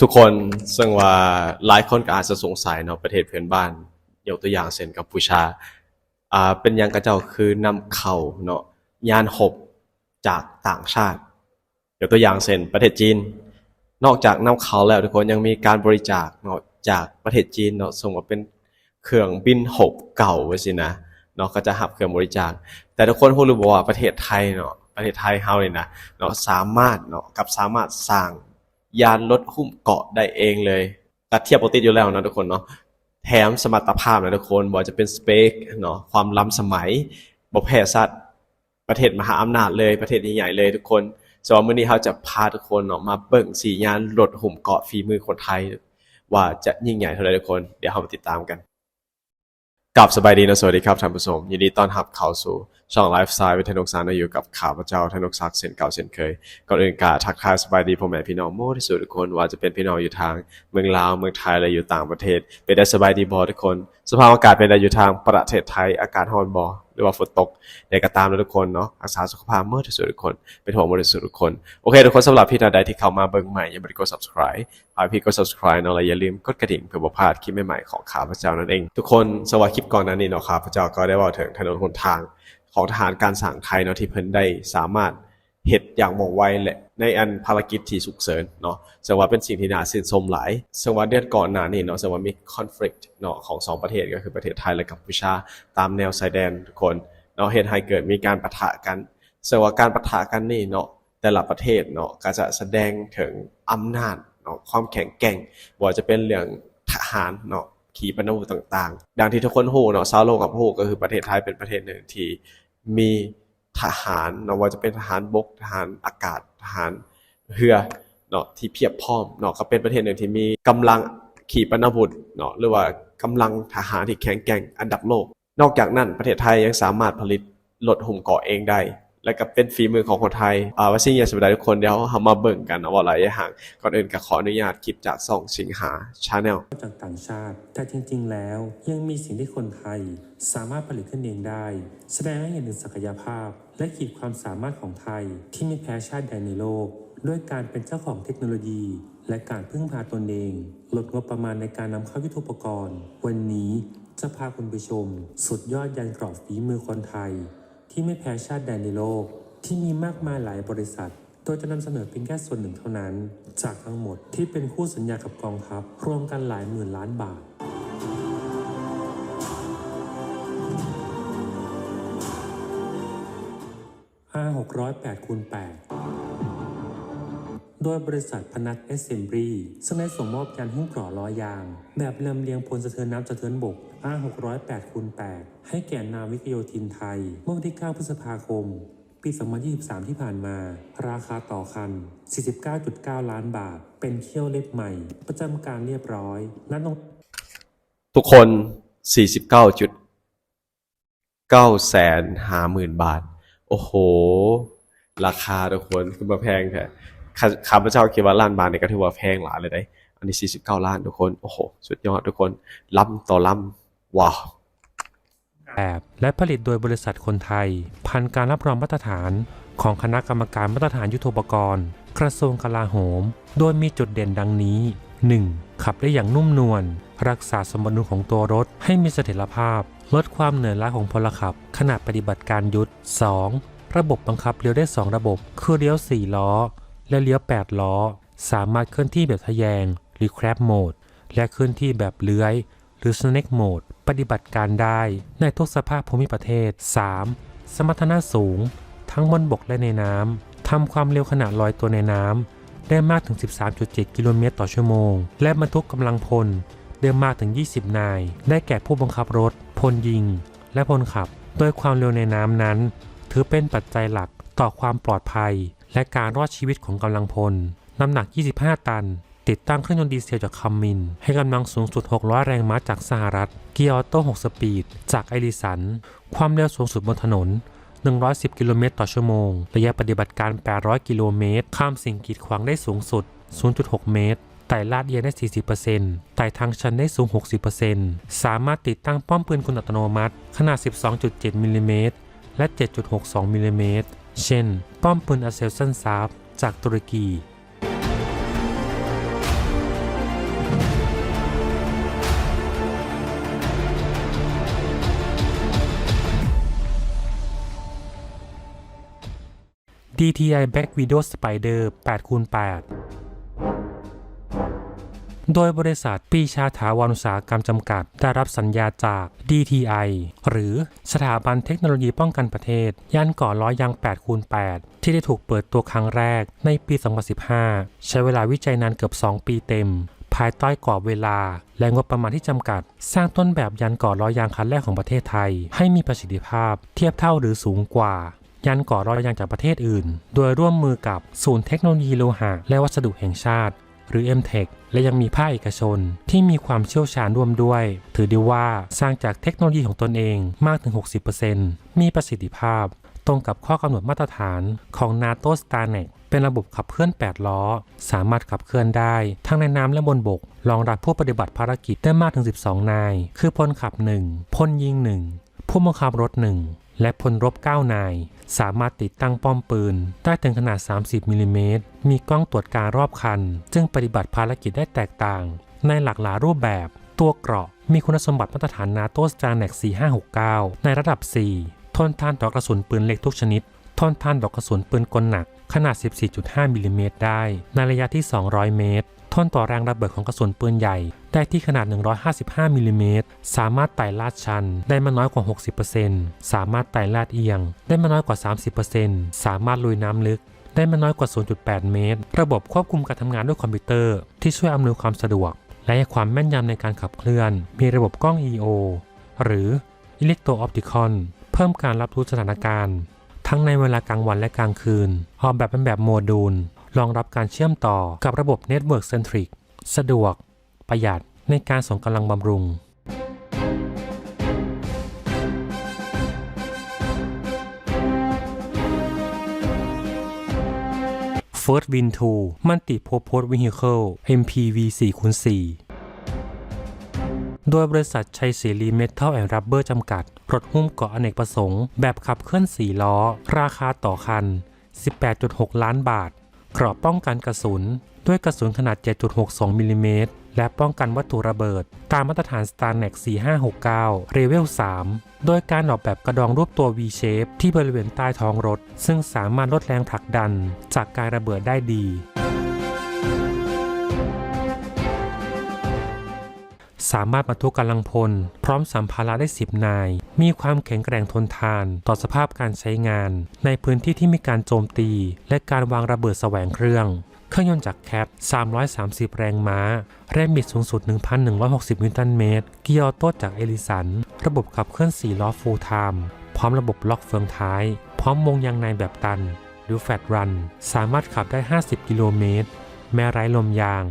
ทุกคนซึ่งว่าหลายคนก็อาจจะสงสัยเนาะประเทศเพื่อนบ้านยกตัวอย่างเช่นกัมพูชาอ่าเป็นยังกระเจ้าคือนำเข้าเนาะยานหบจากต่างชาติยกตัวอย่างเช่นประเทศจีน นอกจากนำเข้าแล้วทุกคนยังมีการบริจาคเนาะจากประเทศจีนเนาะส่งมาเป็นเครื่องบินหบเก่าไว้สินะเนาะก็จะหับเครื่องบริจาค แต่ทุกคนคงรู้บ่ว่าประเทศไทยเนาะประเทศไทยเฮาเนี่ยนะเนาะสามารถเนาะกับสามารถสร้าง ยานรถหุ้มเกาะได้เองเลยตัดเทียบปกติอยู่แล้วนะทุกคนเนาะแถมสมรรถภาพนะทุกคนบอกจะเป็นสเปคเนาะความล้ำสมัยบ่แพ้สัตว์ประเทศมหาอำนาจเลยประเทศใหญ่ๆเลยทุกคนสำหรับมื้อนี้เราจะพาทุกคนเนาะมาเบิ่งสี่ยานรถหุ้มเกาะฝีมือคนไทย ว่าจะยิ่งใหญ่เท่าไรทุกคน เดี๋ยวเรามาติดตามกันกับสบายดีนะสวัสดีครับท่านผู้ชมยินดีต้อนรับเข้าสู่ ช่องไลฟ์สไตล์วิทยนุกสารอยู่กับข่าวพระเจ้าธนกศักดิ์เช่นเก่าเช่นเคย ก่อนอื่นกาทักทายสบายดีพ่อแม่พี่น้องโมที่สุดทุกคนว่าจะเป็นพี่น้องอยู่ทาง เมืองลาวเมืองไทยและอยู่ต่างประเทศ เป็นได้สบายดีบอทุกคน สภาพอากาศเป็นได้อยู่ทางประเทศไทยอากาศร้อนบอหรือว่าฝนตกใดก็ตามนะทุกคนเนาะรักษาสุขภาพเมื่อที่สุดทุกคน เป็นห่วงบริสุทธิ์ทุกคน โอเคทุกคนสำหรับพี่ท่านใดที่เข้ามาเบิ่งใหม่อย่าลืมกด subscribe ฝากพี่กด subscribe เนาะและอย่าลืมกดกระดิ่งเพื่อบ่พลาดคลิปใหม่ๆของข้าวพระเจ้านั่นเอง ทุกคนสวัสดีคลิปก่อนนั้นนี่เนาะข้าพเจ้าก็ได้ว่าถึงถนนหนทาง ของทหารการสั่งไทยเนาะที่เพิ่นได้สามารถเฮ็ดอย่างว่องไวและในอันภารกิจที่ฉุกเฉินเนาะซึ่งว่าเป็นสิ่งที่น่าชื่นชมหลายซึ่งว่าเดือนก่อนหน้านี้เนาะซึ่งว่ามี conflict เนาะของสองประเทศก็คือประเทศไทยและกัมพูชาตามแนวชายแดนทุกคนเนาะเฮ็ดให้เกิดมีการปะทะกันซึ่งว่าการปะทะกันนี่เนาะแต่ละประเทศเนาะก็จะแสดงถึงอำนาจเนาะความแข็งแกร่งบ่ว่าจะเป็นเรื่องทหารเนาะขีปนาวุธต่างๆ ดังที่ทุกคนรู้เนาะชาโลกับรู้ก็คือประเทศไทยเป็นประเทศหนึ่งที่ มีทหารเนาะว่าจะเป็นทหารบกทหารอากาศทหารเรือเนาะที่เพียบพร้อมเนาะก็เป็นประเทศหนึ่งที่มีกำลังขีปนาวุธเนาะหรือว่ากำลังทหารที่แข็งแกร่งอันดับโลก นอกจากนั้นประเทศไทยยังสามารถผลิตรถหุ่มเกาะเองได้ และก็เป็นฝีมือของคนไทยอ่าว่าสิ่งอย่าสุดท้ายทุกคนเดี๋ยวเรามาเบิ่งกันเนาะว่าระยะห่าง ก่อนอื่นก็ขออนุญาตคลิปจากส่องสิงหาชาแนลจากต่างชาติ แต่จริง ๆ แล้วยังมีสิ่งที่คนไทยสามารถผลิตขึ้นเองได้ แสดงให้เห็นถึงศักยภาพ และขีดความสามารถของไทยที่ไม่แพ้ชาติใดในโลก ด้วยการเป็นเจ้าของเทคโนโลยี และการพึ่งพาตนเอง ลดงบประมาณในการนำเข้ายุทโธปกรณ์ วันนี้จะพาคุณไปชม สุดยอดยันกรอบฝีมือคนไทย ที่ไม่แพ้ชาติใดในโลก ที่มีมากมายหลายบริษัท โดยจะนำเสนอเพียงแค่ส่วนหนึ่งเท่านั้น จากทั้งหมดที่เป็นคู่สัญญากับกองทัพรวมกันหลายหมื่นล้านบาทอา608คูณ8 โดยบริษัทพนัทเอสเซมบรีซึ่งได้ส่งมอบยานหุ้มเกราะล้อยาง แบบลำเลียงพลสะเทือนน้ำสะเทือนบก R 608 คูณ8ให้แก่นาวิกโยธินไทย เมื่อวันที่ 9 พฤษภาคม ปี 2023 ที่ผ่านมา ราคาต่อคัน 49.9 ล้านบาท เป็นเขี้ยวเล็บใหม่ ประจำการเรียบร้อยและลงทุกคน 49จุด9แสนห้าหมื่นบาท โอ้โห ราคาทุกคนคือมาแพงแท้ ข้าพเจ้าคิดว่าล้านบาทเนี่ยก็ถือว่าแพงหลายเลยได้ อันนี้ 49 ล้านทุกคน โอ้โห สุดยอดทุกคนล้ำต่อล้ำว้าวแบบและผลิตโดยบริษัทคนไทย ผ่านการรับรองมาตรฐานของคณะกรรมการมาตรฐานยุทโธปกรณ์ กระทรวงกลาโหม โดยมีจุดเด่นดังนี้ 1. ขับได้อย่างนุ่มนวล รักษาสมดุลของตัวรถให้มีเสถียรภาพ ลดความเหนื่อยล้าของพลขับ ขณะปฏิบัติการยุทธ 2. ระบบบังคับเลี้ยวได้ 2 ระบบ คือเลี้ยว 4 ล้อ และเลี้ยว 8 ล้อ สามารถเคลื่อนที่แบบทะแยง หรือ crab mode และเคลื่อนที่แบบเลื้อย หรือ Snake Mode ปฏิบัติการได้ในทุกสภาพภูมิประเทศ 3. สมรรถนะสูง ทั้งบนบกและในน้ำทำความเร็วขณะลอยตัวในน้ำได้มากถึง 13.7 กิโลเมตรต่อชั่วโมง และบรรทุกกำลังพลได้มากถึง 20 นาย ได้แก่ผู้บังคับรถ พลยิง และพลขับ โดยความเร็วในน้ำนั้น ถือเป็นปัจจัยหลักต่อความปลอดภัย และการรอดชีวิตของกำลังพล น้ำหนัก 25 ตัน ติดตั้งเครื่องยนต์ดีเซลจากคัมมิน ให้กำลังสูงสุด 600 แรงม้าจากสหรัฐ เกียร์ออโต้ 6 สปีด จากไอริสัน ความเร็วสูงสุดบนถนน 110 กิโลเมตรต่อชั่วโมง ระยะปฏิบัติการ 800 กิโลเมตร ข้ามสิ่งกีดขวางได้สูงสุด 0.6 เมตรไต่ลาดเอียงได้ 40%ไต่ทางชันได้สูง 60%สามารถติดตั้งป้อมปืนกลอัตโนมัติ ขนาด 12.7มิลลิเมตรและ 7.62มิลลิเมตร เช่น ป้อมปืนอาเซลซันซาบจากตุรกี DTI Black Widow Spider 8x8 โดยบริษัทปีชาถาวรอุตสาหกรรมจำกัด ได้รับสัญญาจาก DTI หรือสถาบันเทคโนโลยีป้องกันประเทศย่านก่อล้อยาง8คูณ8ที่ได้ถูกเปิดตัวครั้งแรกในปี 2015 ใช้เวลาวิจัยนานเกือบ 2 ปีเต็ม ภายใต้กรอบเวลา และงบประมาณที่จำกัด สร้างต้นแบบยันก่อล้อยางคันแรกของประเทศไทย ให้มีประสิทธิภาพ เทียบเท่าหรือสูงกว่ายันก่อล้อยางจากประเทศอื่น โดยร่วมมือกับศูนย์เทคโนโลยีโลหะและวัสดุแห่งชาติ หรือ MTech และยังมีภาคเอกชน ที่มีความเชี่ยวชาญร่วมด้วย ถือได้ว่าสร้างจากเทคโนโลยีของตนเองมากถึง 60%มีประสิทธิภาพ ตรงกับข้อกำหนดมาตรฐานของ NATO StarNet เป็นระบบขับเคลื่อน 8 ล้อ สามารถขับเคลื่อนได้ ทั้งในน้ำและบนบก รองรับผู้ปฏิบัติภารกิจได้มากถึง 12 นาย คือพลขับ 1 พลยิง 1 ผู้บังคับรถ 1 และพลรบ 9 นาย สามารถติดตั้งป้อมปืน ได้ถึงขนาด 30มิลลิเมตรมีกล้องตรวจการรอบคัน ซึ่งปฏิบัติภารกิจได้แตกต่าง ในหลากหลายรูปแบบ ตัวเกราะ มีคุณสมบัติมาตรฐาน NATO StarNet 4569 ในระดับ 4 ทนทานต่อกระสุนปืนเล็กทุกชนิด ทนทานต่อกระสุนปืนกลหนัก ขนาด 14.5มิลลิเมตรได้ ในระยะที่ 200 เมตร ทนต่อแรงระเบิดของกระสุนปืนใหญ่ ได้ที่ขนาด 155มิลลิเมตรสามารถไต่ลาดชัน ได้ไม่น้อยกว่า 60%สามารถไต่ลาดเอียง ได้ไม่น้อยกว่า 30%สามารถลุยน้ำลึก ได้ไม่น้อยกว่า 0.8 เมตร ระบบควบคุมการทำงานด้วยคอมพิวเตอร์ ที่ช่วยอำนวยความสะดวก และให้ความแม่นยำในการขับเคลื่อน มีระบบกล้อง EO หรือ Electro Optical เพิ่มการรับรู้สถานการณ์ ทั้งในเวลากลางวันและกลางคืน ออกแบบเป็นแบบโมดูลรองรับการเชื่อมต่อกับระบบ Network Centric สะดวก ประหยัดในการส่งกำลังบำรุง First Win 2 Multi Purpose Vehicle MPV 4 x 4 โดยบริษัทชัยเสรีเมทัลแอนด์รับเบอร์จำกัดรถหุ้มเกาะอเนกประสงค์ แบบขับเคลื่อน 4 ล้อ ราคาต่อคัน 18.6 ล้านบาทกรอบป้องกันกระสุน ด้วยกระสุนขนาด 7.62มิลลิเมตร และป้องกันวัตถุระเบิด ตามมาตรฐาน StarNet 4569เรเวล3โดยการออกแบบกระดองรูปตัว V shape ที่บริเวณใต้ท้องรถ ซึ่งสามารถลดแรงผลักดันจากการระเบิดได้ดีสามารถบรรทุกกำลังพล พร้อมสัมภาระได้ 10 นาย มีความแข็งแกร่งทนทานต่อสภาพการใช้งาน ในพื้นที่ที่มีการโจมตี และการวางระเบิดแสวงเครื่อง เครื่องยนต์จากแคป 330 แรงม้า แรงบิดสูงสุด 1,160 นิวตันเมตร เกียร์ออโต้จากเอลิสัน ระบบขับเคลื่อน 4 ล้อฟูลไทม์ พร้อมระบบล็อกเฟืองท้าย พร้อมวงยางในแบบตัน หรือแฟตรัน สามารถขับได้ 50 กิโลเมตร แม้ไร้ลมยาง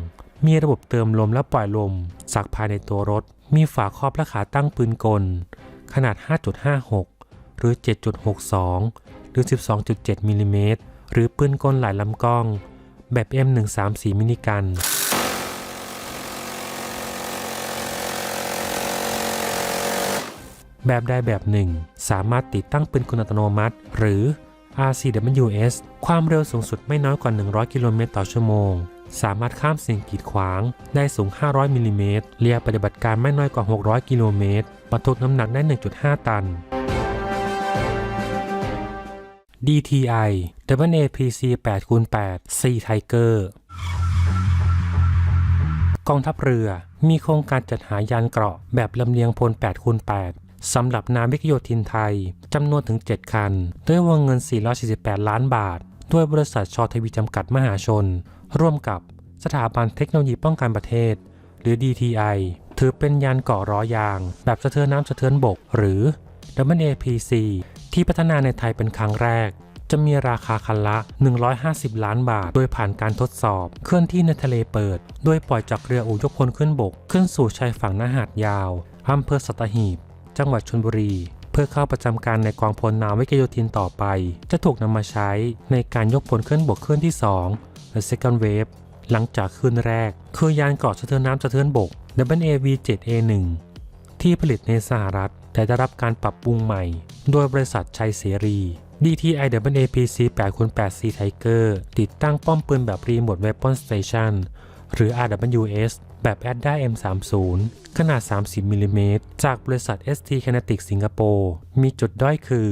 มีระบบเติมลมและปล่อยลม จากภายในตัวรถ มีฝาครอบและขาตั้งปืนกล ขนาด 5.56 หรือ 7.62 หรือ 12.7มิลลิเมตรหรือปืนกลหลายลำกล้อง แบบ M134 มินิกันแบบใดแบบหนึ่ง สามารถติดตั้งปืนกลอัตโนมัติ หรือ RCWS ความเร็วสูงสุดไม่น้อยกว่า 100 กิโลเมตรต่อชั่วโมง สามารถข้ามสิ่งกีดขวาง ได้สูง 500 มิลลิเมตรเรียปฏิบัติการไม่น้อยกว่า 600 กิโลเมตรบรรทุกน้ำหนักได้ 1.5 ตัน DTI WAPC 8x8 C Tiger กองทัพเรือมีโครงการจัดหายานเกราะแบบลำเลียงพล 8x8 สำหรับนาวิกโยธินไทยจำนวนถึง 7 คัน ด้วยวงเงิน 448 ล้านบาท ด้วยบริษัทชอทวีจำกัดมหาชน ร่วมกับสถาบันเทคโนโลยีป้องกันประเทศ หรือ DTI ถือเป็นยานเกราะล้อยาง แบบสะเทือนน้ำสะเทือนบก หรือ WAPC ที่พัฒนาในไทยเป็นครั้งแรก จะมีราคาคันละ 150 ล้านบาท โดยผ่านการทดสอบ เคลื่อนที่ในทะเลเปิด โดยปล่อยจากเรืออูยกพลขึ้นบก ขึ้นสู่ชายฝั่งนาหาดยาวอำเภอสัตหีบ จังหวัดชลบุรี เพื่อเข้าประจำการในกองพลนาวิกโยธินต่อไป จะถูกนำมาใช้ในการยกพลขึ้นบกขึ้นที่2และ Second Wave หลังจากคืนแรก คือยานเกาะสะเทือนน้ำสะเทือนบก WAV-7A1 ที่ผลิตในสหรัฐ แต่ได้รับการปรับปรุงใหม่ โดยบริษัทชัยเสรี DTI WAPC 8 8 C Tiger ติดตั้งป้อมปืนแบบ Remote Weapon Station หรือ RWS แบบ ADDA M30 ขนาด 30 มิลลิเมตร จากบริษัท ST Kinetic สิงคโปร์มีจุดด้อยคือ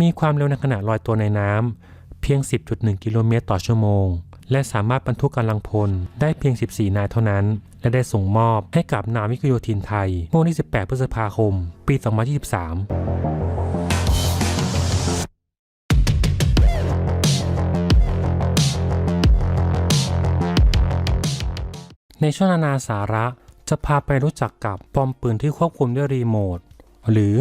มีความเร็วในขณะลอยตัวในน้ำ เพียง 10.1 กิโลเมตรต่อชั่วโมง และสามารถบรรทุกกำลังพลได้เพียง 14 นายเท่านั้น และได้ส่งมอบให้กับนาวิกโยธินไทยเมื่อวันที่ 18 พฤษภาคม ปี 2023ในช่วงนานาสาระจะพาไปรู้จักกับปอมปืนที่ควบคุมด้วยรีโมทหรือ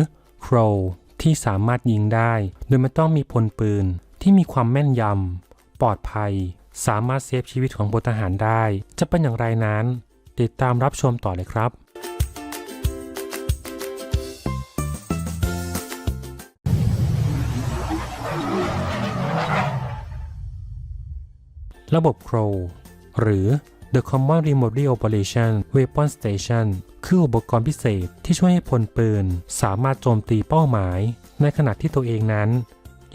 Crow ที่สามารถยิงได้ โดยไม่ต้องมีพลปืนที่มีความแม่นยำ ปลอดภัย สามารถเซฟชีวิตของพลทหารได้ จะเป็นอย่างไรนั้น ติดตามรับชมต่อเลยครับระบบ Crow หรือ The Common Remotely Operation Weapon Station คืออุปกรณ์พิเศษที่ช่วยให้พลปืน สามารถโจมตีเป้าหมาย ในขณะที่ตัวเองนั้น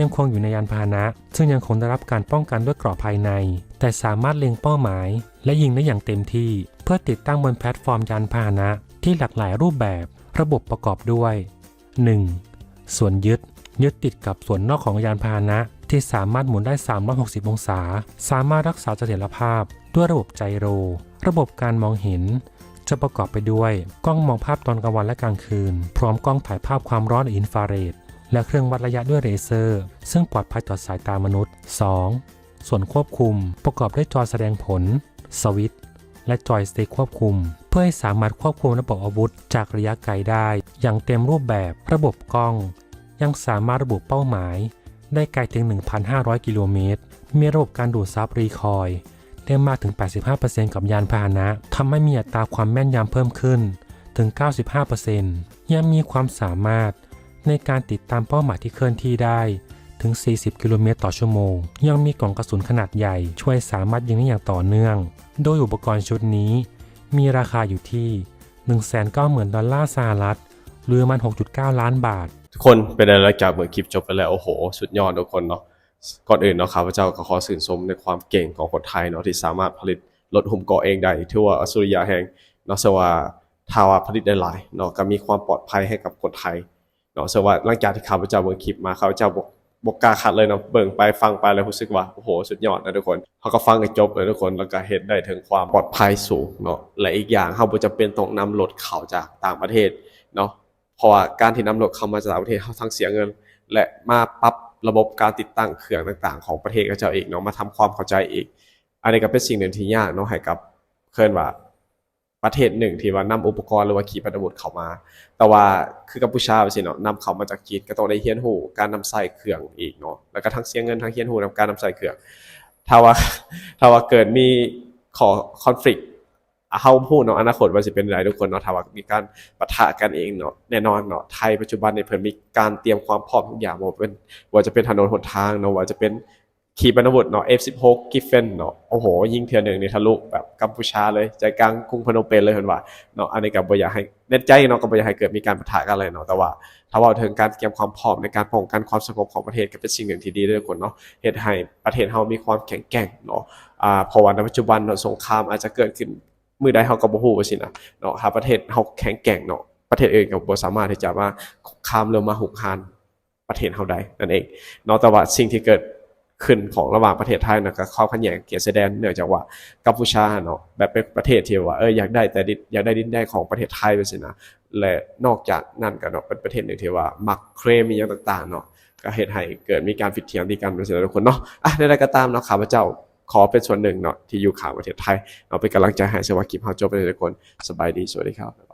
ยังคงอยู่ในยานพาหนะ ซึ่งยังคงได้รับการป้องกันด้วยเกราะภายใน แต่สามารถเล็งเป้าหมาย และยิงได้อย่างเต็มที่ เพื่อติดตั้งบนแพลตฟอร์มยานพาหนะ ที่หลากหลายรูปแบบระบบประกอบด้วย 1. ส่วนยึด ยึดติดกับส่วนนอกของยานพาหนะที่สามารถหมุนได้ 360 องศา สามารถรักษาเสถียรภาพ ด้วยระบบไจโร ระบบการมองเห็น จะประกอบไปด้วย กล้องมองภาพตอนกลางวันและกลางคืน พร้อมกล้องถ่ายภาพความร้อนอินฟราเรด และเครื่องวัดระยะด้วยเลเซอร์ ซึ่งปลอดภัยต่อสายตามนุษย์ 2. ส่วนควบคุมประกอบด้วยจอแสดงผล สวิตช์และจอยสติ๊กควบคุม เพื่อให้สามารถควบคุมระบบอาวุธจากระยะไกลได้ อย่างเต็มรูปแบบระบบกล้อง ยังสามารถระบุเป้าหมาย ได้ไกลถึง 1,500 กิโลเมตร มีระบบการดูดซับรีคอยล์ได้มากถึง 85%กับยานพาหนะทำให้มีอัตราความแม่นยำเพิ่มขึ้นถึง 95%ยังมีความสามารถ ในการติดตามเป้าหมายที่เคลื่อนที่ได้ถึง 40 กิโลเมตรต่อชั่วโมง ยังมีกล่องกระสุนขนาดใหญ่ ช่วยสามารถยิงได้อย่างต่อเนื่อง โดยอุปกรณ์ชุดนี้ มีราคาอยู่ที่ 190,000 ดอลลาร์สหรัฐ หรือประมัน6.9 ล้านบาท ทุกคนเป็นอะไรจากเมื่อคลิปจบไปแล้ว โอ้โห สุดยอดทุกคนเนาะ ก่อนอื่นเนาะข้าพระเจ้าก็ขอสื่นชมในความเก่งของคนไทยเนาะที่สามารถผลิตรถหุ้มเกาะเองได้ที่ว่าอสุริยะแห่งนาะสวาทาวาผลิตได้หลายเนาะก็มีความปลอดภัยให้กับคนไทย เนาะเสว่าหลังจากที่ข้าพเจ้าเบิ่งคลิปมาข้าพเจ้าบอกบอกกาขัดเลยเนาะเบิ่งไปฟังไปแล้วรู้สึกว่าโอ้โหสุดยอดนะทุกคนเขาก็ฟังกันจบเลยทุกคนแล้วก็เห็นได้ถึงความปลอดภัยสูงเนาะและอีกอย่างเขาบ่จำเป็นต้องนำรถเข้าจากต่างประเทศเนาะเพราะว่าการที่นำรถเข้ามาจากต่างประเทศเขาทั้งเสียเงิน และมาปรับระบบการติดตั้งเครื่องต่างๆ ของประเทศก็เจ้าเองเนาะมาทำความเข้าใจอีก อันนี้ก็เป็นสิ่งหนึ่งที่ยากเนาะให้กับเคลื่อนว่า ประเทศหนึ่งที่ว่านำอุปกรณ์หรือว่าขีปนาวุธเข้ามา แต่ว่าคือกัมพูชาไปสิเนาะนำเข้ามาจากจีนก็ต้องได้เฮียนหูการนำใส่เครื่องอีกเนาะแล้วก็ทั้งเสียเงินทั้งเฮียนหูนำการนำใส่เครื่องถ้าว่าถ้าว่าเกิดมีขอคอนฟ lict เฮาพูดเนาะอนาคตว่าสิเป็นไรทุกคนเนาะถ้าว่ามีการปะทะกันเองเนาะแน่นอนเนาะไทยปัจจุบันเนี่ยเพิ่นมีการเตรียมความพร้อมทุกอย่างว่าเป็นว่าจะเป็นถนนหนทางเนาะว่าจะเป็น ขีปนาวุธเนาะ F16 กิฟเฟนเนาะโอ้โห ยิงเทื่อหนึ่งนี่ทะลุแบบกัมพูชาเลยใจกลางกรุงพนมเปญเลยเพิ่นว่าเนาะอันนี้ก็บ่อยากให้เน้นใจเนาะก็บ่อยากให้เกิดมีการปะทะกันเลยเนาะแต่ว่าถ้าว่าถึงการเตรียมความพร้อมในการป้องกันความสงบของประเทศก็เป็นสิ่งหนึ่งที่ดีด้วยกคนเนาะเฮ็ดให้ประเทศเฮามีความแข็งแกร่งเนาะอ่าพราะว่าในปัจจุบันเนาะสงครามอาจจะเกิดขึ้นมือใดเฮาก็บ่ฮู้ว่าสินะเนาะถ้าประเทศเฮาแข็งแกร่งเนาะประเทศอื่นก็บ่สามารถที่จะมาคุกคามหรือมาหุกหานประเทศเฮาได้นั่นเองเนาะแต่ว่าสิ่งที่เกิด ขึ้นของระหว่างประเทศไทยนะก็ความขัดแย้งเกียรติแสดงเนื่องจากว่ากัมพูชาเนาะแบบเป็นประเทศที่ว่าเอออยากได้แต่ดิอยากได้ดินแดนของประเทศไทยไปสินะและนอกจากนั้นก็เนาะเป็นประเทศหนึ่งที่ว่ามักเคลมมีอย่างต่างๆเนาะก็เหตุให้เกิดมีการผิดเถียงตีกันเป็นสิ่งทุกคนเนาะอะใดๆก็ตามเนาะข้าพเจ้าขอเป็นส่วนหนึ่งเนาะที่อยู่ข่าวประเทศไทยเอาเป็นกำลังใจให้สวัสดีคลิปเฮาจบไปทุกคนสบายดีสวัสดีครับ